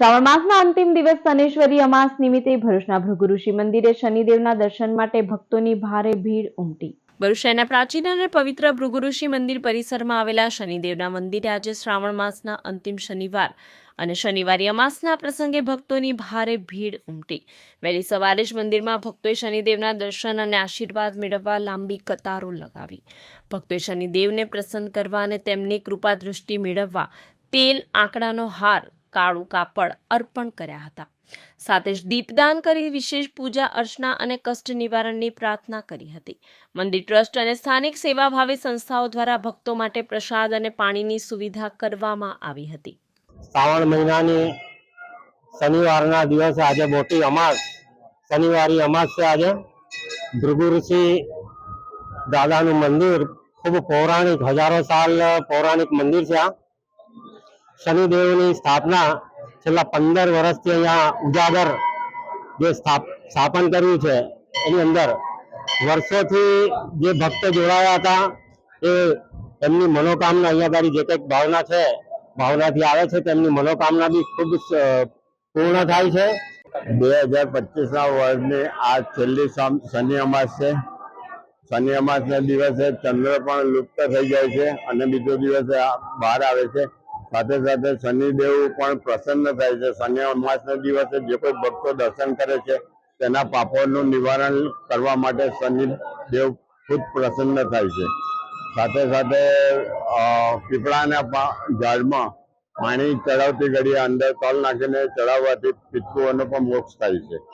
શ્રાવણ માસના અંતિમ દિવસ શનેશ્વરી અમાસ નિમિત્તે ભરૂચના ભૃગુઋષિ મંદિરે શનિદેવના દર્શન માટે ભક્તોની ભારે ભીડ ઉમટી. ભરૂચ પ્રાચીન અને પવિત્ર ભૃગુઋષિ મંદિર પરિસરમાં આવેલા શનિદેવના મંદિરે આજે શ્રાવણ માસના અંતિમ શનિવાર અને શનિવારી અમાસના પ્રસંગે ભક્તોની ભારે ભીડ ઉમટી. વહેલી સવારે જ મંદિરમાં ભક્તોએ શનિદેવના દર્શન અને આશીર્વાદ મેળવવા લાંબી કતારો લગાવી. ભક્તોએ શનિદેવને પ્રસન્ન કરવા અને તેમની કૃપા દૃષ્ટિ મેળવવા તેલ, આંકડાનો હાર કાળું કાપડ અર્પણ કર્યા હતા. સાથે જ દીપદાન કરી વિશેષ પૂજા, અર્ચના અને કષ્ટ નિવારણની પ્રાર્થના કરી હતી. મંદિર ટ્રસ્ટ અને સ્થાનિક સેવાભાવી સંસ્થાઓ દ્વારા ભક્તો માટે પ્રસાદ અને પાણીની સુવિધા કરવામાં આવી હતી. શ્રાવણ મહિનાની શનિવારના દિવસે આજે મોટી અમાસ, શનિવારી અમાસ છે આજે. ભૃગુ ઋષિ દાદાનું મંદિર ખૂબ પૌરાણિક, હજારો સાલ પૌરાણિક મંદિર છે આ. શનિદેવની સ્થાપના છેલ્લા પંદર વર્ષથી અહીંયા ઉજાગર જે સ્થાપ, સ્થાપન કર્યું છે, એની અંદર વર્ષોથી જે ભક્તો જોડાયા હતા, એ એમની મનોકામના અહીંયા તારી જે કંઈક ભાવના છે, ભાવનાથી આવે છે, તેમની મનોકામના બી ખૂબ પૂર્ણ થાય છે. બે હજાર પચીસના વર્ષની આ છેલ્લી શનિ અમાસ છે. શનિ અમાસના દિવસે ચંદ્ર પણ લુપ્ત થઈ જાય છે અને બીજો દિવસે બહાર આવે છે. સાથે સાથે શનિદેવ પણ પ્રસન્ન થાય છે. શનિ અમાસના દિવસે જે કોઈ ભક્તો દર્શન કરે છે, તેના પાપોનું નિવારણ કરવા માટે શનિદેવ ખુદ પ્રસન્ન થાય છે. સાથે સાથે પીપળાના ઝાડમાં પાણી ચડાવતી ઘડીએ અંદર તલ નાખીને ચડાવવાથી પિતૃઓનો પણ મોક્ષ થાય છે.